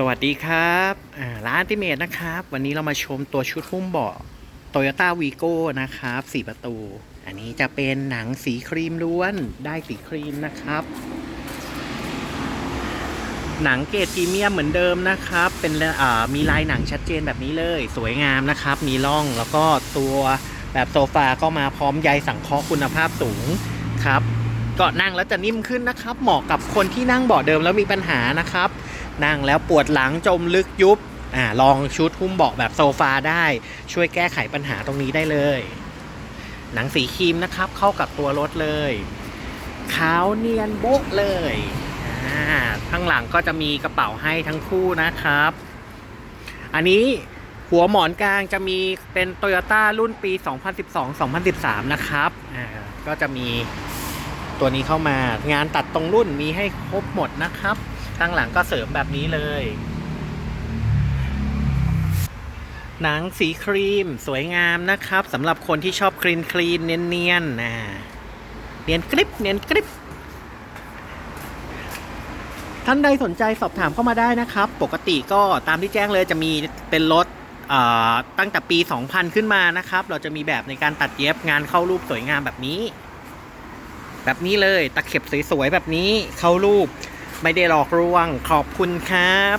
สวัสดีครับร้านติเมตนะครับ วันนี้เรามาชมตัวชุดหุ้มเบาะ Toyota v ีโก้นะครับสีประตู อันนี้จะเป็นหนังสีครีมล้วนได้สีครีมนะครับ หนังเกรดพรีเมียมเหมือนเดิมนะครับ เป็นมีลายหนังชัดเจนแบบนี้เลย สวยงามนะครับ มีร่องแล้วก็ตัวแบบโซฟาก็มาพร้อมใยสังเคราะห์คุณภาพสูงครับก็นั่งแล้วจะนิ่มขึ้นนะครับ เหมาะกับคนที่นั่งเบาะเดิมแล้วมีปัญหานะครับ นั่งแล้วปวดหลังจมลึกยุบอ่าลองชุดหุ้มเบาะแบบโซฟาได้ ช่วยแก้ไขปัญหาตรงนี้ได้เลย หนังสีครีมนะครับ เข้ากับตัวรถเลยขาวเนียนโบ๊ะเลยอ่าข้างหลังก็จะมีกระเป๋าให้ทั้งคู่นะครับ อันนี้หัวหมอนกลางจะมีเป็น Toyota รุ่นปี 2012-2013 นะครับอ่าก็จะมีตัวนี้เข้ามางานตัดตรงรุ่นมีให้ครบหมดนะครับ ข้างหลังก็เสริมแบบนี้เลย หนังสีครีมสวยงามนะครับสำหรับคนที่ชอบคลีนคลีนเนียนเนียนๆนะเนียนกริบเนียนกริบท่านใดสนใจสอบถามเข้ามาได้นะครับ ปกติก็ตามที่แจ้งเลยจะมีเป็นรถตั้งแต่ปี 2000 ขึ้นมานะครับ เราจะมีแบบในการตัดเย็บงานเข้ารูปสวยงามแบบนี้ แบบนี้เลยตะเข็บสวยๆแบบนี้เข้ารูป ไม่ได้หลอกลวงขอบคุณครับ